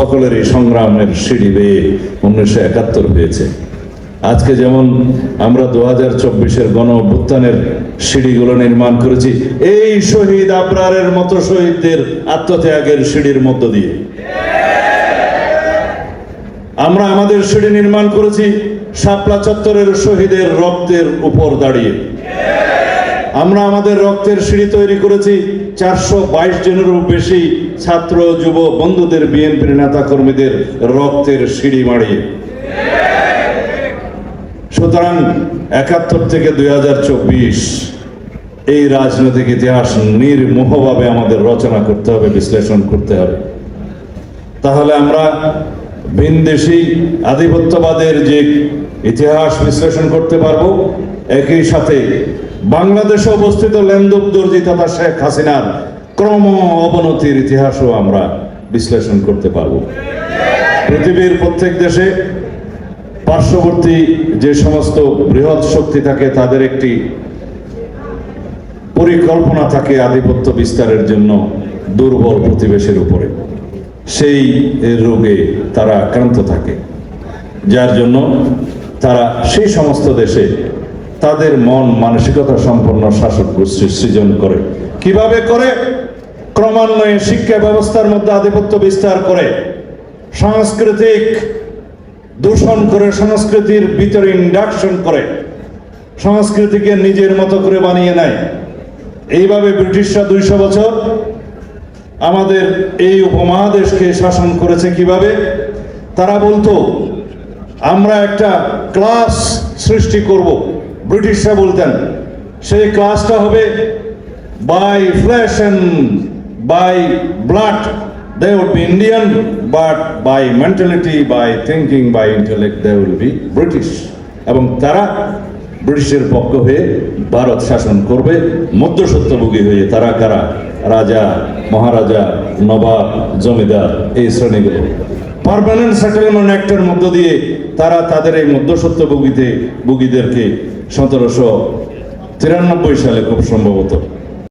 সকলেরই সংগ্রামের সিঁড়ি বেয়ে উনিশশো একাত্তর হয়েছে। আজকে যেমন আমরা দু হাজার চব্বিশের গণ অভ্যুত্থানের সিঁড়িগুলো নির্মাণ করেছি, এই শহীদ আবরারের মতো শহীদদের আত্মত্যাগের সিঁড়ির মধ্য দিয়ে। আমরা আমাদের সিঁড়ি নির্মাণ করেছি শাপলা চত্বরের শহীদের রক্তের উপর দাঁড়িয়ে। আমরা আমাদের রক্তের সিঁড়ি তৈরি করেছি চারশো বাইশ জনেরও বেশি ছাত্র, যুব, বন্ধুদের বিএনপির নেতা কর্মীদের রক্তের সিঁড়ি মাড়িয়ে। সুতরাং একাত্তর থেকে দুই হাজার চব্বিশ, এই রাজনৈতিক ইতিহাস নির্মোহভাবে আমাদের রচনা করতে হবে, বিশ্লেষণ করতে হবে। তাহলে আমরা ভিনদেশি আধিপত্যবাদের যে ইতিহাস বিশ্লেষণ করতে পারব, একই সাথে বাংলাদেশে অবস্থিত লেন্দুব দর্জি তথা শেখ হাসিনার ক্রম অবনতির ইতিহাসও আমরা বিশ্লেষণ করতে পারব। পৃথিবীর প্রত্যেক দেশে পার্শ্ববর্তী যে সমস্ত বৃহৎ শক্তি থাকে, তাদের একটি পরিকল্পনা থাকে আধিপত্য বিস্তারের জন্য দুর্বল প্রতিবেশের উপরে। সেই রোগে তারা আক্রান্ত থাকে। যার জন্য তারা সেই সমস্ত দেশে তাদের মন মানসিকতা সম্পন্ন শাসক গোষ্ঠী সৃজন করে। কীভাবে করে? ক্রমান্বয়ে শিক্ষা ব্যবস্থার মধ্যে আধিপত্য বিস্তার করে। সাংস্কৃতিক দূষণ করে, সংস্কৃতির ভিতরে ইন্ডাকশন করে। সংস্কৃতিকে নিজের মতো করে বানিয়ে নেয়। এইভাবে ব্রিটিশরা দুইশো বছর আমাদের এই উপমহাদেশকে শাসন করেছে কীভাবে? তারা বলতো, আমরা একটা ক্লাস সৃষ্টি করব। ব্রিটিশরা বলতেন সেই ক্লাসটা হবে by flesh by blood they would be Indian, but by mentality, by thinking, by intellect, they will be British. এবং তারা ব্রিটিশের পক্ষ হয়ে ভারত শাসন করবে মধ্যসত্যভোগী হয়ে তারা কারা? রাজা মহারাজা নবাব জমিদার এই শ্রেণীগুলো। পারমানেন্ট সেটেলমেন্ট অ্যাক্টের মধ্য দিয়ে তারা তাদের এই মধ্যসত্যভোগীতে ভোগীদেরকে সতেরোশো তিরানব্বই সালে খুব সম্ভবত।